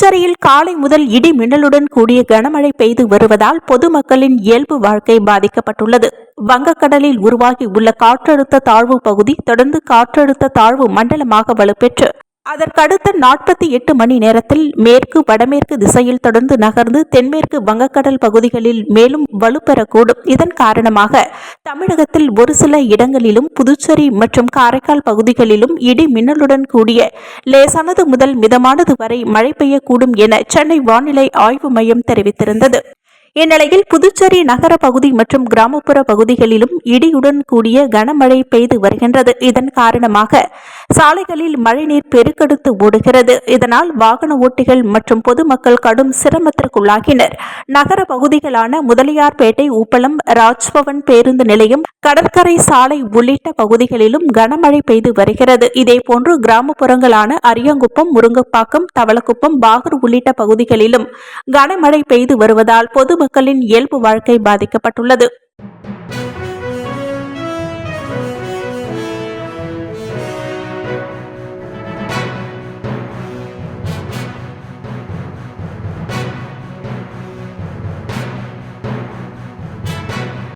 புதுச்சேரியில் காலை முதல் இடி மின்னலுடன் கூடிய கனமழை பெய்து வருவதால் பொதுமக்களின் இயல்பு வாழ்க்கை பாதிக்கப்பட்டுள்ளது. வங்கக்கடலில் உருவாகி உள்ள காற்றழுத்த தாழ்வு பகுதி தொடர்ந்து காற்றழுத்த தாழ்வு மண்டலமாக வலுப்பெற்று அதற்கடுத்த நாற்பத்தி எட்டு மணி நேரத்தில் மேற்கு வடமேற்கு திசையில் தொடர்ந்து நகர்ந்து தென்மேற்கு வங்கக்கடல் பகுதிகளில் மேலும் வலுப்பெறக்கூடும். இதன் காரணமாக தமிழகத்தில் ஒரு சில இடங்களிலும் புதுச்சேரி மற்றும் காரைக்கால் பகுதிகளிலும் இடி மின்னலுடன் கூடிய லேசானது முதல் மிதமானது வரை மழை பெய்யக்கூடும் என சென்னை வானிலை ஆய்வு மையம் தெரிவித்திருந்தது. இந்நிலையில் புதுச்சேரி நகர பகுதி மற்றும் கிராமப்புற பகுதிகளிலும் இடியுடன் கூடிய கனமழை பெய்து வருகின்றது. இதன் காரணமாக சாலைகளில் மழைநீர் பெருக்கெடுத்து ஓடுகிறது. இதனால் வாகன ஓட்டிகள் மற்றும் பொதுமக்கள் கடும் சிரமத்திற்குள்ளாகினர். நகர பகுதிகளான முதலியார்பேட்டை உப்பளம் ராஜ்பவன் பேருந்து நிலையம் கடற்கரை சாலை உள்ளிட்ட பகுதிகளிலும் கனமழை பெய்து வருகிறது. இதேபோன்று கிராமப்புறங்களான அரியங்குப்பம் முருங்கப்பாக்கம் தவளக்குப்பம் பாகூர் உள்ளிட்ட பகுதிகளிலும் கனமழை பெய்து வருவதால் பொது பொதுமக்களின் இயல்பு வாழ்க்கை பாதிக்கப்பட்டுள்ளது.